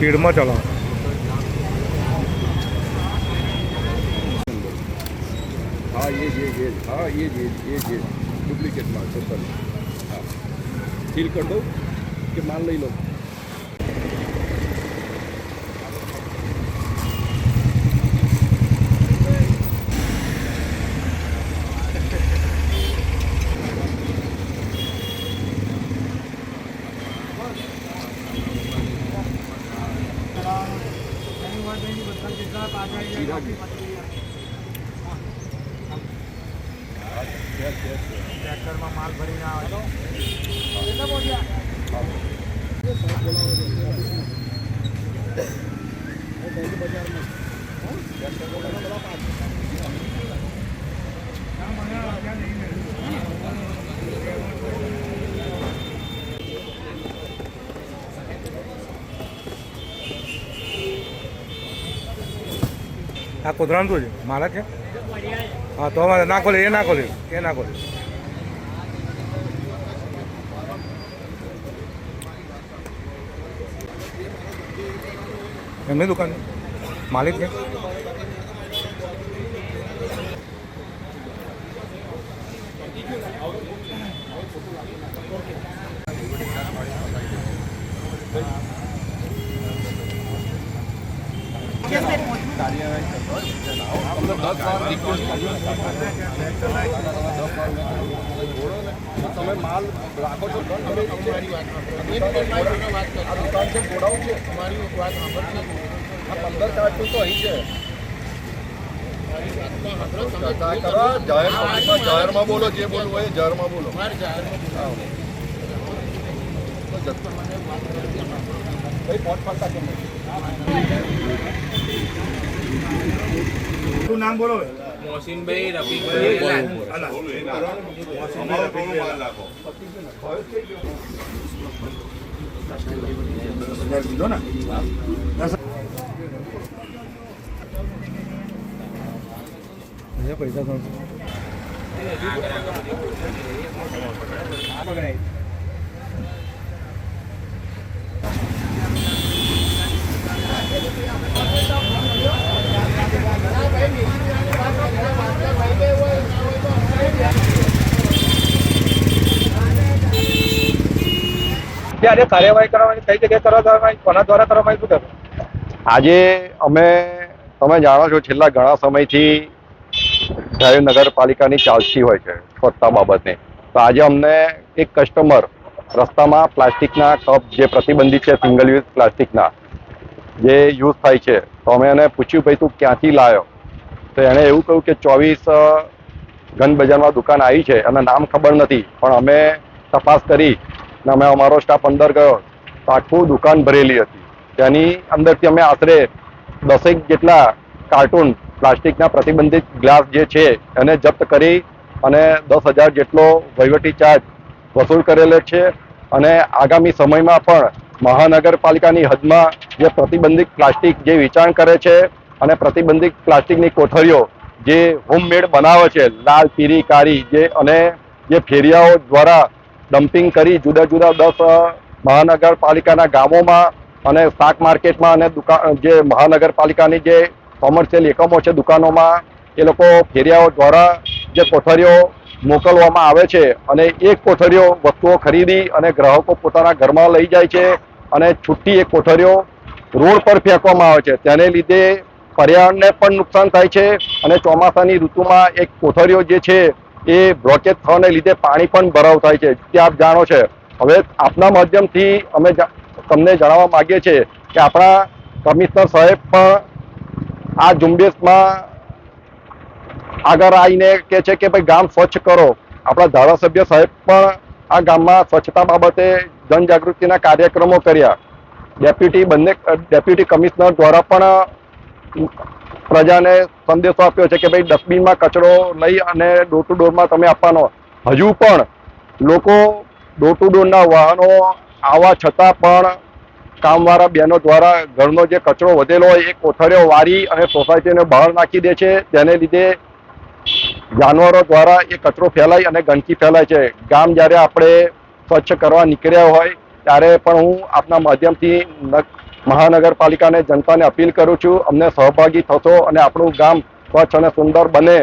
ਖੇੜਮਾ ਚਲਾ हाँ ये ये ये हाँ ये ये ये ये डुप्लीकेट माल टोटल हाँ सील कर दो कि माल ले लो ટ્રેક્ટરમાં માલ ભરીને આવે આ શું છે મારા છે હા, તો અમારે ના ખોલે એ ના ખોલે એ ના ખોલે એમની દુકાન? માલિક છે? માલિક છે તમે માલ રાખો છો આ દુકાન છે ગોડાઉન છે આ પંદર કાર્ટૂન તો અહીં છે કાકા કરો, જાહેર પબ્લિકમાં જાહેરમાં બોલો જે બોલવું હોય એ જાહેરમાં બોલો હા. તો જતો. કઈ પોટ પાડતા કેમ નથી? શું નામ બોલો મોહસિનભાઈ રફીકભાઈ દીધો ને પૈસા ત્યારે કાર્યવાહી કરવાની, કઈ જગ્યાએ કરવામાં કોના દ્વારા કરવામાં શું કરું આજે અમે, તમે જાણો છો છેલ્લા ઘણા સમયથી જાહેર નગરપાલિકાની ચાલતી હોય છે સ્વચ્છતા બાબતની તો આજે અમને એક કસ્ટમર રસ્તામાં પ્લાસ્ટિકના કપ જે પ્રતિબંધિત છે સિંગલ યુઝ પ્લાસ્ટિકના, જે યુઝ થાય છે, તો અમે એને પૂછ્યું, ભાઈ, તું ક્યાંથી લાવ્યો તો એણે એવું કહ્યું કે, ચોવીસ ગન બજારમાં દુકાન આવી છે અને નામ ખબર નથી, પણ અમે તપાસ કરી અને અમે અમારો સ્ટાફ અંદર ગયો તો આખું દુકાન ભરેલી હતી. તેની અંદરથી અમે આશરે દસેક જેટલા કાર્ટૂન, પ્લાસ્ટિકના પ્રતિબંધિત ગ્લાસ જે છે, એને જપ્ત કરી અને દસ હજાર જેટલો વહીવટી ચાર્જ વસૂલ કરેલો છે. અને આગામી સમયમાં પણ મહાનગરપાલિકાની હદમાં જે પ્રતિબંધિત પ્લાસ્ટિક જે વેચાણ કરે છે અને પ્રતિબંધિત પ્લાસ્ટિકની કોઠરીઓ જે હોમમેડ બનાવે છે, લાલ પીરી કાળી જે અને જે ફેરિયાઓ દ્વારા ડમ્પિંગ કરી જુદા જુદા દસ મહાનગરપાલિકાના ગામોમાં અને શાક માર્કેટમાં અને દુકાન જે મહાનગરપાલિકાની જે કોમર્શિયલ એકમો છે દુકાનોમાં, એ લોકો ફેરિયાઓ દ્વારા જે કોઠરીઓ મોકલવામાં આવે છે અને એક કોઠરીઓ વસ્તુઓ ખરીદી અને ગ્રાહકો પોતાના ઘરમાં લઈ જાય છે અને છૂટી એ કોઠરીઓ રોડ પર ફેંકવામાં આવે છે. તેને લીધે પર્યાવરણને પણ નુકસાન થાય છે અને ચોમાસાની ઋતુમાં એક કોઠરીઓ જે છે એ બ્લોકેજ થવાને લીધે પાણી પણ ભરાવ થાય છે. તે આપ જાણો છે. હવે આપના માધ્યમથી અમે તમને જણાવવા માગીએ છીએ કે આપણા કમિશનર સાહેબ પણ આ ઝુંબેશમાં આગળ આવીને કે છે કે ભાઈ ગામ સ્વચ્છ કરો. આપણા ધારાસભ્ય સાહેબ પણ આ ગામમાં સ્વચ્છતા બાબતે જનજાગૃતિના કાર્યક્રમો કર્યા. ડેપ્યુટી બંને, ડેપ્યુટી કમિશનર દ્વારા પણ પ્રજાને સંદેશો આપ્યો છે કે ભાઈ, ડસ્ટબિનમાં કચરો લઈ અને ડોર ટુ ડોરમાં તમે આપવાનો. હજુ પણ લોકો ડોર ટુ ડોરના વાહનો આવવા છતાં પણ કામવાળા બહેનો દ્વારા ઘરનો જે કચરો વધેલો હોય, એ કોથળીઓ વારી અને સોસાયટીને બહાર નાખી દે છે. તેને લીધે જાનવરો દ્વારા એ કચરો ફેલાય અને ગંદકી ફેલાય છે. ગામ જ્યારે આપણે સ્વચ્છ કરવા નીકળ્યા હોય, ત્યારે પણ હું આપના માધ્યમથી મહાનગરપાલિકાને જનતાને અપીલ કરું છું, અમને સહભાગી થશો અને આપણું ગામ સ્વચ્છ અને સુંદર બને.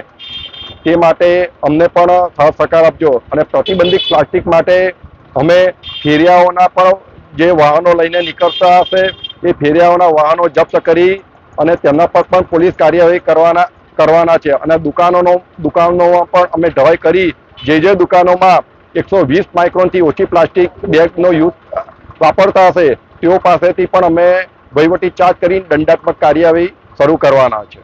તે માટે અમને પણ સાથ સહકાર આપજો અને પ્રતિબંધિત પ્લાસ્ટિક માટે અમે ફેરિયાઓના પણ જે વાહનો લઈને નીકળતા હશે, એ ફેરિયાઓના વાહનો જપ્ત કરી અને તેમના પર પણ પોલીસ કાર્યવાહી કરવાના કરવાના છે. અને દુકાનોનો, દુકાનોમાં પણ અમે ઢવાઈ કરી, જે જે દુકાનોમાં એકસો વીસ માઇક્રોનથી ઓછી પ્લાસ્ટિક બેગનો યુઝ વાપરતા હશે તેઓ પાસેથી પણ અમે વહીવટી ચાર્જ કરીને દંડાત્મક કાર્યવાહી શરૂ કરવાના છે.